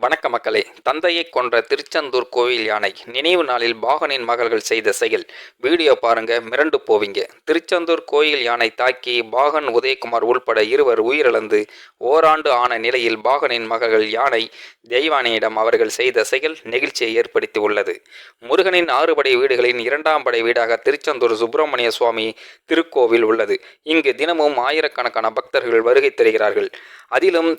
வணக்க மக்களே தந்தையை கொன்ற திருச்செந்தூர் கோவில் யானை நினைவு நாளில் பாகனின் மகள்கள் செய்த செயல். வீடியோ பாருங்க மிரண்டு போவீங்க. திருச்செந்தூர் கோயில் யானை தாக்கி பாகன் உதயகுமார் உள்பட இருவர் உயிரிழந்து ஓராண்டு ஆன நிலையில் பாகனின் மகள்கள் யானை தெய்வானியிடம் அவர்கள் செய்த செயல் நெகிழ்ச்சியை ஏற்படுத்தி உள்ளது. முருகனின் ஆறுபடை வீடுகளின் இரண்டாம் படை வீடாக திருச்செந்தூர் சுப்பிரமணிய சுவாமி திருக்கோவில் உள்ளது. இங்கு தினமும் ஆயிரக்கணக்கான பக்தர்கள் வருகை தருகிறார்கள். அதிலும்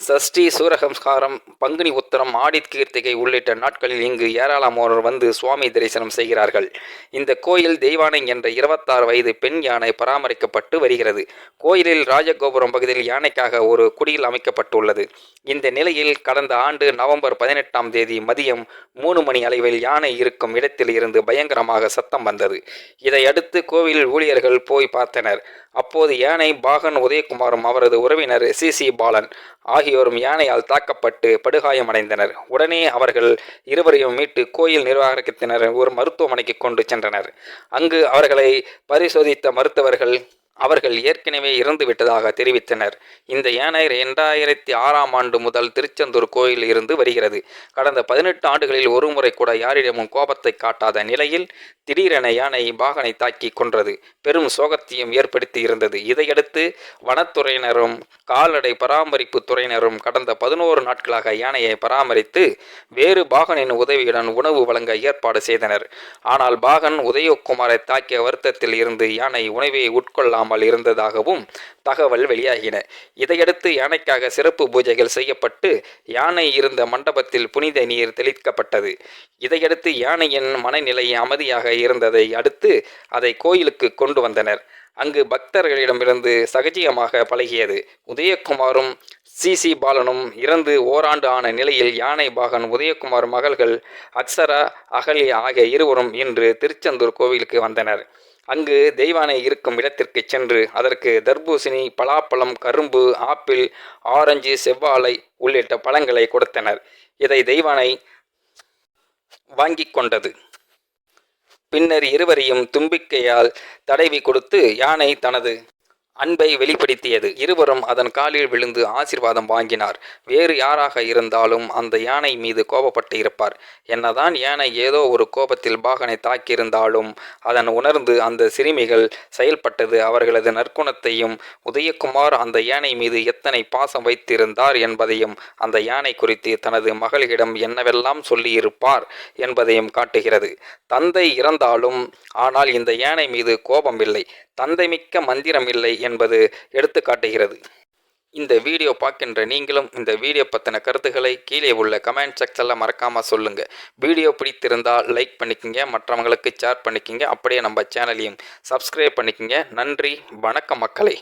சஷ்டி சூரசம்ஸ்காரம் பங்குனி உத்தரம் ஆடித் கீர்த்திகை உள்ளிட்ட நாட்களில் இங்கு ஏராளமானோர் வந்து சுவாமி தரிசனம் செய்கிறார்கள். இந்த கோயில் தெய்வானை என்ற இருபத்தாறு வயது பெண் யானை பராமரிக்கப்பட்டு வருகிறது. கோயிலில் ராஜகோபுரம் பகுதியில் யானைக்காக ஒரு குடியில் அமைக்கப்பட்டுள்ளது. இந்த நிலையில் கடந்த ஆண்டு நவம்பர் பதினெட்டாம் தேதி மதியம் மூணு மணி அளவில் யானை இருக்கும் இடத்தில் இருந்து பயங்கரமாக சத்தம் வந்தது. இதையடுத்து கோவில் ஊழியர்கள் போய் பார்த்தனர். அப்போது யானை பாகன் உதயகுமாரும் அவரது உறவினர் சி. சி. பாலன் ஆகியோரும் யானையால் தாக்கப்பட்டு படுகாயமடைந்தனர். உடனே அவர்கள் இருவரையும் மீட்டு கோயில் நிர்வாகத்தினர் ஒரு மருத்துவமனைக்கு கொண்டு சென்றனர். அங்கு அவர்களை பரிசோதித்த மருத்துவர்கள் அவர்கள் ஏற்கனவே இறந்துவிட்டதாக தெரிவித்தனர். இந்த யானை இரண்டாயிரத்தி ஆறாம் ஆண்டு முதல் திருச்செந்தூர் கோயில் இருந்து வருகிறது. கடந்த பதினெட்டு ஆண்டுகளில் ஒருமுறை கூட யாரிடமும் கோபத்தை காட்டாத நிலையில் திடீரென யானை பாகனை தாக்கி கொன்றது. பெரும் சோகத்தையும் ஏற்படுத்தி இருந்தது. இதையடுத்து வனத்துறையினரும் கால்நடை பராமரிப்பு துறையினரும் கடந்த பதினோரு நாட்களாக யானையை பராமரித்து வேறு பாகனின் உதவியுடன் உணவு வழங்க ஏற்பாடு செய்தனர். ஆனால் பாகன் உதயகுமாரை தாக்கிய வருத்தத்தில் இருந்து யானை உணவை உட்கொள்ளாமல் இருந்ததாகவும் தகவல் வெளியாகின. இதையடுத்து யானைக்காக சிறப்பு பூஜைகள் செய்யப்பட்டு யானை இருந்த மண்டபத்தில் புனித நீர் தெளிக்கப்பட்டது. இதையடுத்து யானையின் மனநிலை அமைதியாக இருந்ததை அடுத்து அதை கோயிலுக்கு கொண்டு வந்தனர். அங்கு பக்தர்களிடமிருந்து சகஜியமாக பழகியது. உதயகுமாரும் சிசி பாலனும் இறந்து ஓராண்டு ஆன நிலையில் யானை பாகன் உதயகுமார் மகள்கள் அக்ஸரா அகல்யா ஆகிய இருவரும் இன்று திருச்செந்தூர் கோவிலுக்கு வந்தனர். அங்கு தெய்வானை இருக்கும் இடத்திற்கு சென்று அதற்கு தர்பூசணி பலாப்பழம் கரும்பு ஆப்பிள் ஆரஞ்சு செவ்வாழை உள்ளிட்ட பழங்களை கொடுத்தனர். இதை தெய்வானை வாங்கிக் கொண்டது. பின்னர் இருவரையும் தும்பிக்கையால் தடவி கொடுத்து யானை தனது அன்பை வெளிப்படுத்தியது. இருவரும் அதன் காலில் விழுந்து ஆசிர்வாதம் வாங்கினார். வேறு யாராக இருந்தாலும் அந்த யானை மீது கோபப்பட்டு இருப்பார். என்னதான் யானை ஏதோ ஒரு கோபத்தில் பாகனை தாக்கியிருந்தாலும் அதன் உணர்ந்து அந்த சிறுமிகள் செயல்பட்டது. அவர்களது நற்குணத்தையும் உதயகுமார் அந்த யானை மீது எத்தனை பாசம் வைத்திருந்தார் என்பதையும் அந்த யானை குறித்து தனது மகளிடம் என்னவெல்லாம் சொல்லியிருப்பார் என்பதையும் காட்டுகிறது. தந்தை இறந்தாலும் ஆனால் இந்த யானை மீது கோபம் இல்லை. தந்தை மிக்க மந்திரம் இல்லை என்பது எடுத்து காட்டுகிறது இந்த வீடியோ பார்க்கின்ற நீங்களும் இந்த வீடியோ பற்றின கருத்துக்களை கீழே உள்ள கமெண்ட் செக்ஷனில் மறக்காமல் சொல்லுங்கள் வீடியோ பிடித்திருந்தால் லைக் பண்ணிக்கோங்க மற்றவங்களுக்கு ஷேர் பண்ணிக்கோங்க அப்படியே நம்ம சேனலையும் சப்ஸ்கிரைப் பண்ணிக்கோங்க. நன்றி வணக்கம் மக்களே.